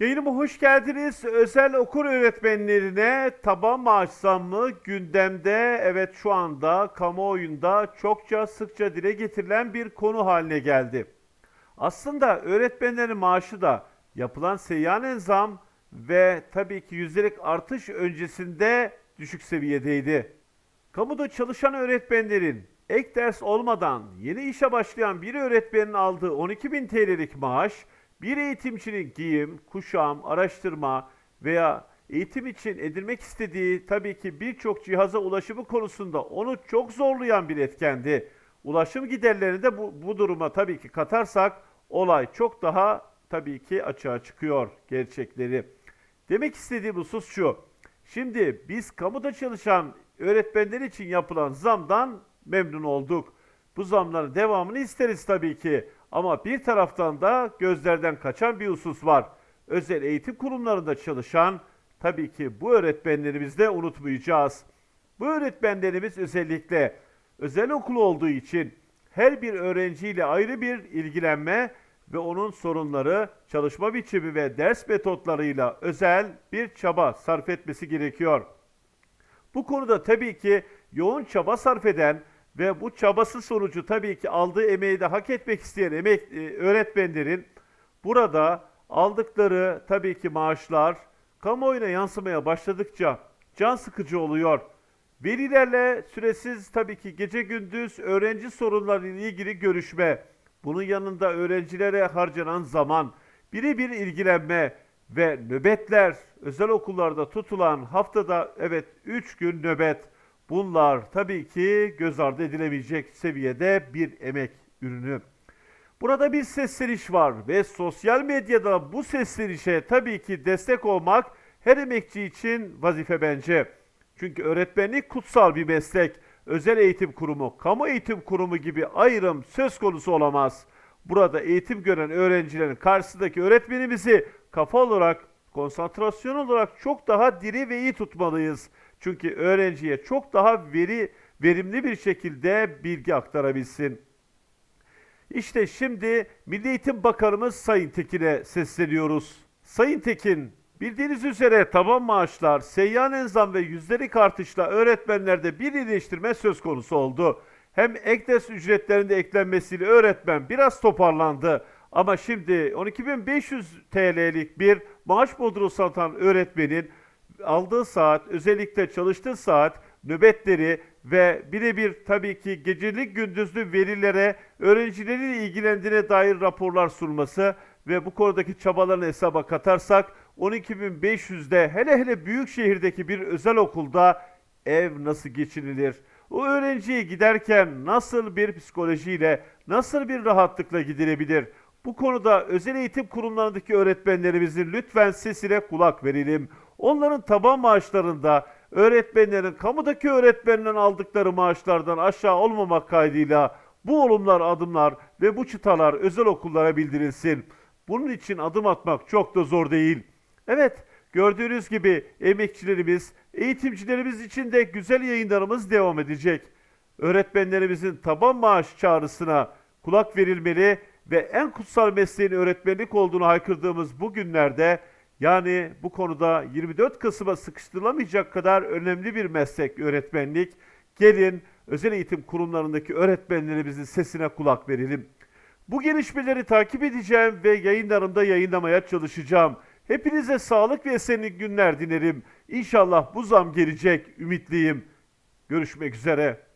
Yayınıma hoş geldiniz. Özel okul öğretmenlerine taban maaş zammı gündemde evet şu anda kamuoyunda çokça sıkça dile getirilen bir konu haline geldi. Aslında öğretmenlerin maaşı da yapılan seyyanen zam ve tabii ki yüzdelik artış öncesinde düşük seviyedeydi. Kamuda çalışan öğretmenlerin ek ders olmadan yeni işe başlayan bir öğretmenin aldığı 12.000 TL'lik maaş, bir eğitimcinin giyim, kuşam, araştırma veya eğitim için edinmek istediği tabii ki birçok cihaza ulaşımı konusunda onu çok zorlayan bir etkendi. Ulaşım giderlerini de bu, bu duruma tabii ki katarsak olay çok daha tabii ki açığa çıkıyor gerçekleri. Demek istediğim husus şu. Şimdi biz kamuda çalışan öğretmenler için yapılan zamdan memnun olduk. Bu zamların devamını isteriz tabii ki. Ama bir taraftan da gözlerden kaçan bir husus var. Özel eğitim kurumlarında çalışan tabii ki bu öğretmenlerimizi de unutmayacağız. Bu öğretmenlerimiz özellikle özel okul olduğu için her bir öğrenciyle ayrı bir ilgilenme ve onun sorunları, çalışma biçimi ve ders metotlarıyla özel bir çaba sarf etmesi gerekiyor. Bu konuda tabii ki yoğun çaba sarf eden ve bu çabası sonucu tabii ki aldığı emeği de hak etmek isteyen emek e, öğretmenlerin burada aldıkları tabii ki maaşlar kamuoyuna yansımaya başladıkça can sıkıcı oluyor. Velilerle süresiz tabii ki gece gündüz öğrenci sorunlarıyla ilgili görüşme, bunun yanında öğrencilere harcanan zaman, birebir ilgilenme ve nöbetler, özel okullarda tutulan haftada evet 3 gün nöbet, bunlar tabii ki göz ardı edilemeyecek seviyede bir emek ürünü. Burada bir sesleniş var ve sosyal medyada bu seslenişe tabii ki destek olmak her emekçi için vazife bence. Çünkü öğretmenlik kutsal bir meslek. Özel eğitim kurumu, kamu eğitim kurumu gibi ayrım söz konusu olamaz. Burada eğitim gören öğrencilerin karşısındaki öğretmenimizi kafa olarak, konsantrasyon olarak çok daha diri ve iyi tutmalıyız. Çünkü öğrenciye çok daha veri verimli bir şekilde bilgi aktarabilsin. İşte şimdi Milli Eğitim Bakanımız Sayın Tekin'e sesleniyoruz. Sayın Tekin, bildiğiniz üzere taban maaşlar, seyyanen zam ve yüzdelik artışla öğretmenlerde bir iyileştirme söz konusu oldu. Hem ek ders ücretlerinde eklenmesiyle öğretmen biraz toparlandı. Ama şimdi 12.500 TL'lik bir maaş bodruğu satan öğretmenin aldığı saat, özellikle çalıştığı saat, nöbetleri ve birebir tabii ki gecelik gündüzlü verilere öğrencilerin ilgilendiğine dair raporlar sunması ve bu konudaki çabalarını hesaba katarsak 12.500'de hele hele büyük şehirdeki bir özel okulda ev nasıl geçinilir? O öğrenciye giderken nasıl bir psikolojiyle, nasıl bir rahatlıkla gidilebilir? Bu konuda özel eğitim kurumlarındaki öğretmenlerimizin lütfen sesine kulak verelim. Onların taban maaşlarında öğretmenlerin, kamudaki öğretmenlerin aldıkları maaşlardan aşağı olmamak kaydıyla bu olumlar adımlar ve bu çıtalar özel okullara bildirilsin. Bunun için adım atmak çok da zor değil. Evet, gördüğünüz gibi emekçilerimiz, eğitimcilerimiz için de güzel yayınlarımız devam edecek. Öğretmenlerimizin taban maaş çağrısına kulak verilmeli ve en kutsal mesleğin öğretmenlik olduğunu haykırdığımız bu günlerde yani bu konuda 24 Kasım'a sıkıştırılamayacak kadar önemli bir meslek öğretmenlik. Gelin özel eğitim kurumlarındaki öğretmenlerimizin sesine kulak verelim. Bu gelişmeleri takip edeceğim ve yayınlarımda yayınlamaya çalışacağım. Hepinize sağlık ve esenlik günler dilerim. İnşallah bu zam gelecek, ümitliyim. Görüşmek üzere.